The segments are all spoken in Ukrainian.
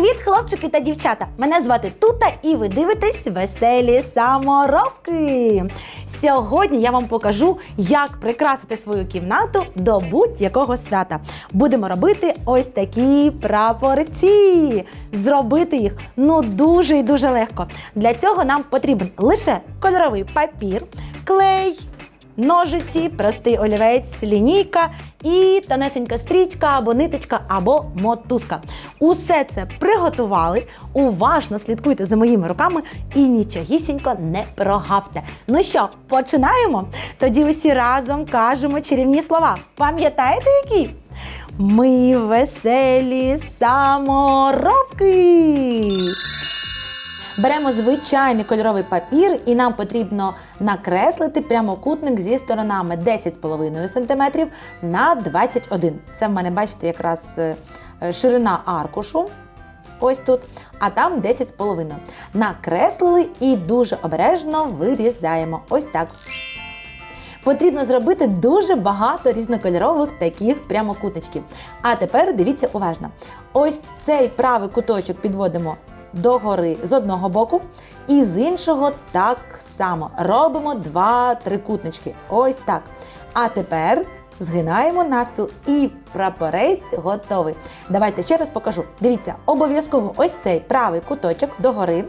Привіт, хлопчики та дівчата! Мене звати Тута і ви дивитесь веселі саморобки. Сьогодні я вам покажу, як прикрасити свою кімнату до будь-якого свята. Будемо робити ось такі прапорці. Зробити їх ну дуже і дуже легко. Для цього нам потрібен лише кольоровий папір, клей, ножиці, простий олівець, лінійка і тонесенька стрічка або ниточка, або мотузка. Усе це приготували. Уважно слідкуйте за моїми руками і нічогісінько не прогавте. Ну що, починаємо? Тоді усі разом кажемо чарівні слова. Пам'ятаєте які? Ми веселі саморобки. Беремо звичайний кольоровий папір, і нам потрібно накреслити прямокутник зі сторонами 10,5 см на 21 Це в мене, бачите, якраз е, е, ширина аркушу. Ось тут, а там 10,5. Накреслили і дуже обережно вирізаємо. Ось так. Потрібно зробити дуже багато різнокольорових таких прямокутничків. А тепер дивіться уважно. Ось цей правий куточок підводимо догори з одного боку, і з іншого так само. Робимо два трикутнички. Ось так. А тепер згинаємо навпіл і прапорець готовий. Давайте ще раз покажу. Дивіться, обов'язково ось цей правий куточок догори.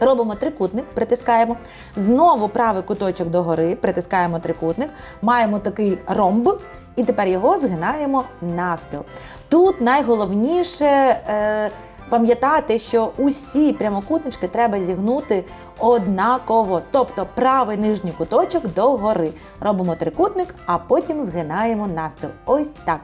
Робимо трикутник, притискаємо. Знову правий куточок догори, притискаємо трикутник, маємо такий ромб, і тепер його згинаємо навпіл. Тут найголовніше е, пам'ятати, що усі прямокутнички треба зігнути однаково. Тобто правий нижній куточок догори. Робимо трикутник, а потім згинаємо навпіл. Ось так.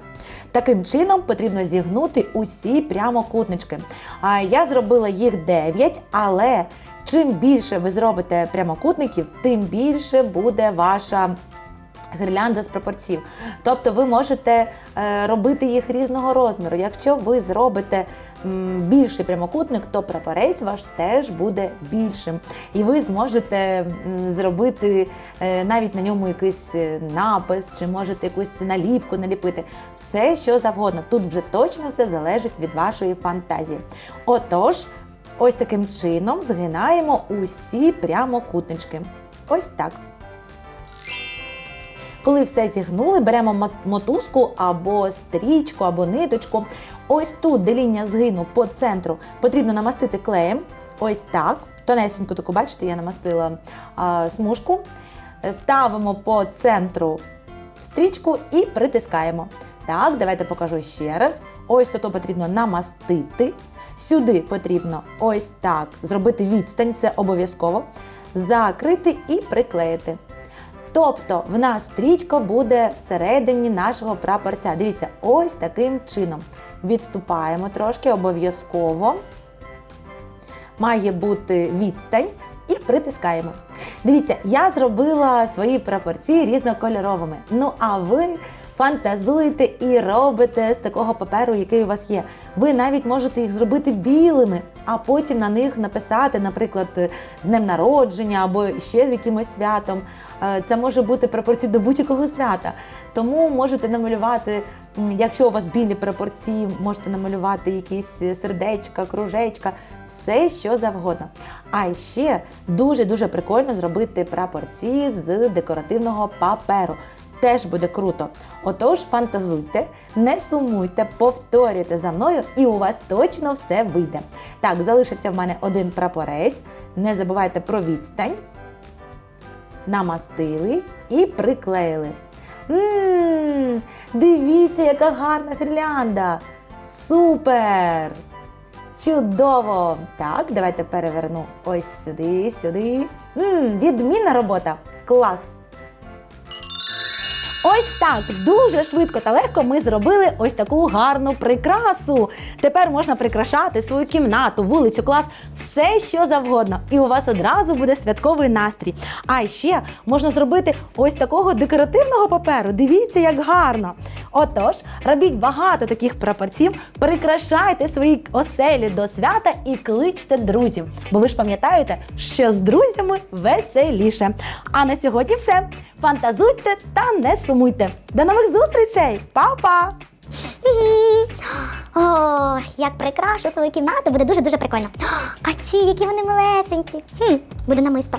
Таким чином потрібно зігнути усі прямокутнички. А я зробила їх 9, але чим більше ви зробите прямокутників, тим більше буде ваша. Гірлянда з пропорцій. Тобто ви можете е, робити їх різного розміру. Якщо ви зробите більший прямокутник, то прапорець ваш теж буде більшим. І ви зможете зробити е, навіть на ньому якийсь е, напис, чи можете якусь наліпку наліпити. Все, що завгодно. Тут вже точно все залежить від вашої фантазії. Отож, ось таким чином згинаємо усі прямокутнички. Ось так. Коли все зігнули, беремо мотузку або стрічку, або ниточку. Ось тут, де лінія згину по центру, потрібно намастити клеєм. Ось так. Тонесеньку таку, бачите, я намастила а, смужку. Ставимо по центру стрічку і притискаємо. Так, давайте покажу ще раз. Ось тут потрібно намастити. Сюди потрібно ось так зробити відстань, це обов'язково. Закрити і приклеїти. Тобто в нас стрічка буде всередині нашого прапорця. Дивіться, ось таким чином. Відступаємо трошки, обов'язково. Має бути відстань і притискаємо. Дивіться, я зробила свої прапорці різнокольоровими. Ну а ви фантазуєте і робите з такого паперу, який у вас є. Ви навіть можете їх зробити білими, а потім на них написати, наприклад, з днем народження або ще з якимось святом. Е, Це може бути прапорці до будь-якого свята. Тому можете намалювати, якщо у вас білі прапорці, можете намалювати якісь сердечка, кружечка, все що завгодно. А ще дуже-дуже прикольно зробити прапорці з декоративного паперу. Теж буде круто. Отож, фантазуйте, не сумуйте, повторюйте за мною, і у вас точно все вийде. Так, залишився в мене один прапорець. Не забувайте про відстань намастили і приклеїли. Ммм, дивіться, яка гарна гірлянда! Супер! Чудово! Так, давайте переверну ось сюди, сюди. Ммм, відмінна робота! Клас! Ось так дуже швидко та легко ми зробили ось таку гарну прикрасу. Тепер можна прикрашати свою кімнату, вулицю, клас, все що завгодно. І у вас одразу буде святковий настрій. А ще можна зробити ось такого декоративного паперу. Дивіться, як гарно. Отож, робіть багато таких прапорців, прикрашайте свої оселі до свята і кличте друзів. Бо ви ж пам'ятаєте, що з друзями веселіше. А на сьогодні все. Фантазуйте та не сумуйте. До нових зустрічей! Па-па! О, як прикрашу свою кімнату, буде дуже-дуже прикольно. А ці, які вони малесенькі. Хм, буде намисто.